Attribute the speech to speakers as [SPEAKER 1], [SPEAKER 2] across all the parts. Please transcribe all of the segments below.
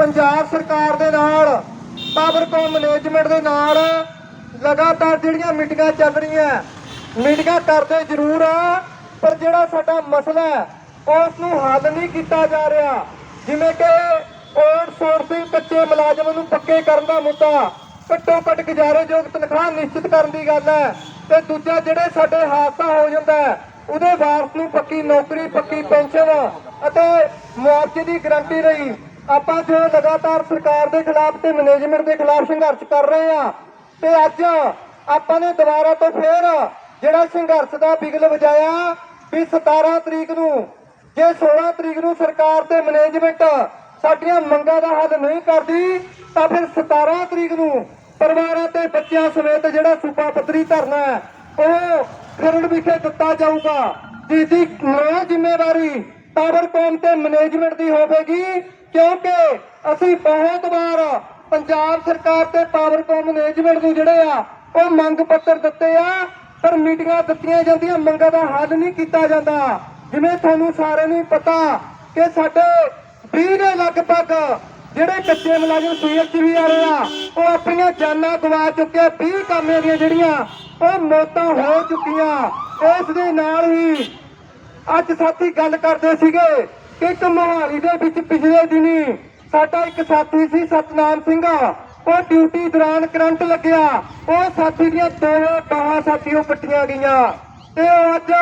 [SPEAKER 1] ਪੰਜਾਬ ਸਰਕਾਰ ਦੇ ਨਾਲ ਪਾਵਰਕੌਮ ਮੈਨੇਜਮੈਂਟ ਦੇ ਨਾਲ ਲਗਾਤਾਰ ਜਿਹੜੀਆਂ ਮੀਟਿੰਗਾਂ ਚੱਲ ਰਹੀਆਂ, ਮੀਟਿੰਗਾਂ ਕਰਦੇ ਜ਼ਰੂਰ ਆ ਪਰ ਜਿਹੜਾ ਸਾਡਾ ਮਸਲਾ ਹੈ, ਉਸ ਨੂੰ ਹੱਲ ਨਹੀਂ ਕੀਤਾ ਜਾ ਰਿਹਾ। ਜਿਵੇਂ ਕਿ ਆਊਟਸੋਰਸਿੰਗ ਕੱਚੇ ਮੁਲਾਜ਼ਮ ਨੂੰ ਪੱਕੇ ਕਰਨ ਦਾ ਮੁੱਦਾ, ਘੱਟੋ ਘੱਟ ਗੁਜ਼ਾਰੇਯੋਗ ਤਨਖਾਹ ਨਿਸ਼ਚਿਤ ਕਰਨ ਦੀ ਗੱਲ ਹੈ, ਤੇ ਦੂਜਾ ਜਿਹੜੇ ਸਾਡੇ ਹਾਦਸਾ ਹੋ ਜਾਂਦਾ ਉਹਦੇ ਵਾਰਸ ਨੂੰ ਪੱਕੀ ਨੌਕਰੀ, ਪੱਕੀ ਪੈਨਸ਼ਨ ਅਤੇ ਮੁਆਵਜ਼ੇ ਦੀ ਗਰੰਟੀ ਰਹੀ। ਆਪਾਂ ਜੋ ਲਗਾਤਾਰ ਸਰਕਾਰ ਦੇ ਖਿਲਾਫ ਤੇ ਮੈਨੇਜਮੈਂਟ ਦੇ ਖਿਲਾਫ ਸੰਘਰਸ਼ ਕਰ ਰਹੇ ਆ ਤੇ ਅੱਜ ਆਪਾਂ ਨੇ ਦੁਬਾਰਾ ਤੋਂ ਫੇਰ ਜਿਹੜਾ ਸੰਘਰਸ਼ ਦਾ ਬਿਗਲ ਵਜਾਇਆ ਵੀ 17 ਤਰੀਕ ਨੂੰ, ਜੇ 16 ਤਰੀਕ ਨੂੰ ਸਰਕਾਰ ਤੇ ਮੈਨੇਜਮੈਂਟ ਸਾਡੀਆਂ ਮੰਗਾਂ ਦਾ ਹੱਲ ਨਹੀਂ ਕਰਦੀ, ਤਾਂ ਫਿਰ 17 ਤਰੀਕ ਨੂੰ ਪਰਿਵਾਰਾਂ ਤੇ ਬੱਚਿਆਂ ਸਮੇਤ ਜਿਹੜਾ ਸੂਬਾ ਪੱਧਰੀ ਧਰਨਾ ਹੈ, ਉਹ ਖਰੜ ਵਿਖੇ ਦਿੱਤਾ ਜਾਊਗਾ। ਜਿਸ ਦੀ ਨਾ ਜ਼ਿੰਮੇਵਾਰੀ ਪਾਵਰਕੌਮ ਤੇ ਮੈਨੇਜਮੈਂਟ ਦੀ ਹੋਵੇਗੀ। ਕਿਉਂਕਿ ਅਸੀਂ ਬਹੁਤ ਵਾਰ ਪੰਜਾਬ ਸਰਕਾਰ ਤੇ ਪਾਵਰਕੌਮ ਮੈਨੇਜਮੈਂਟ ਨੂੰ ਜਿਹੜੇ ਆ, ਉਹ ਮੰਗ ਪੱਤਰ ਦਿੱਤੇ ਆ, ਪਰ ਮੀਟਿੰਗਾਂ ਦਿੱਤੀਆਂ ਜਾਂਦੀਆਂ, ਮੰਗਾਂ ਦਾ ਹੱਲ ਨਹੀਂ ਕੀਤਾ ਜਾਂਦਾ। ਜਿਵੇਂ ਤੁਹਾਨੂੰ ਸਾਰਿਆਂ ਨੂੰ ਪਤਾ ਕਿ ਸਾਡੇ 20 ਦੇ ਲਗਭਗ ਜਿਹੜੇ ਕੱਚੇ ਮੁਲਾਜ਼ਮ ਸੀਐਚਵੀ ਵਾਲੇ ਆ, ਉਹ ਆਪਣੀਆਂ ਜਾਨਾਂ ਗਵਾ ਚੁੱਕੇ 20 ਕਾਮਿਆਂ ਦੀਆਂ ਜਿਹੜੀਆਂ, ਉਹ ਮੌਤਾਂ ਹੋ ਚੁੱਕੀਆਂ। ਇਸ ਦੇ ਨਾਲ ਹੀ ਅੱਜ ਸਾਥੀ ਗੱਲ ਕਰਦੇ ਸੀਗੇ ਇੱਕ ਮੋਹਾਲੀ ਦੇ ਵਿੱਚ ਪਿਛਲੇ ਦਿਨੀ ਸਾਡਾ ਇੱਕ ਸਾਥੀ ਸੀ ਸਤਨਾਮ ਸਿੰਘ। ਉਹ ਡਿਊਟੀ ਦੌਰਾਨ ਕਰੰਟ ਲੱਗਿਆ। ਉਹ ਸਾਥੀ ਦੀਆਂ ਦੋ ਬਾਹਾਂ ਸਾਥੀਓ ਕੱਟੀਆਂ ਗਈਆਂ। ਤੇ ਉਹ ਅੱਜ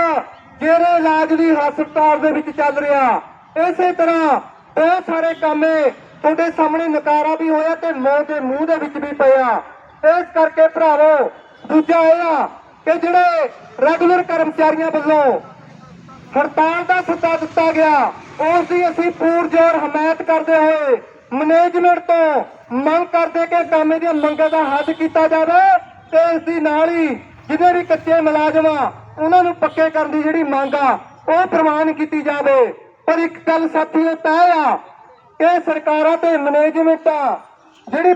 [SPEAKER 1] ਜਿਹੜੇ ਇਲਾਜ ਲਈ ਹਸਪਤਾਲ ਦੇ ਵਿੱਚ ਚੱਲ ਰਿਹਾ। ਇਸੇ ਤਰ੍ਹਾਂ ਬਹੁਤ ਸਾਰੇ ਕਾਮੇ ਤੁਹਾਡੇ ਸਾਹਮਣੇ ਨਕਾਰਾ ਵੀ ਹੋਇਆ ਤੇ ਮੌਤ ਦੇ ਮੂੰਹ ਦੇ ਵਿੱਚ ਵੀ ਪਿਆ। ਇਸ ਕਰਕੇ ਭਰਾਵੋ, ਦੂਜਾ ਇਹ ਆ ਕਿ ਜਿਹੜੇ ਰੈਗੂਲਰ ਕਰਮਚਾਰੀਆਂ ਵੱਲੋਂ ਹੜਤਾਲ ਦਾ ਸੱਦਾ ਦਿੱਤਾ ਗਿਆ। ਉਸ ਦੀ ਅਸੀਂ ਪੂਰਜੋਰ ਹਮਾਇਤ ਕਰਦੇ ਹੋਏ ਮੈਨੇਜਮੈਂਟ ਤੋਂ ਮੰਗ ਕਰਦੇ ਕਿ ਕਾਮੇ ਦੀਆਂ ਮੰਗਾਂ ਦਾ ਹੱਲ ਕੀਤਾ ਜਾਵੇ ਤੇ ਇਸ ਦੀ ਨਾਲ ਹੀ ਜਿਹਦੇ ਵੀ ਕੱਚੇ ਮੁਲਾਜ਼ਮ ਆ, ਉਹਨਾਂ ਨੂੰ ਪੱਕੇ ਕਰਨ ਦੀ ਜਿਹੜੀ ਮੰਗ ਆ, ਉਹ ਪ੍ਰਵਾਨ ਕੀਤੀ ਜਾਵੇ। ਪਰ ਇੱਕ ਗੱਲ ਸਾਥੀਓ ਤੈਅ ਆ ਕਿ ਸਰਕਾਰਾਂ ਤੇ ਮੈਨੇਜਮੈਂਟਾਂ ਜਿਹੜੀ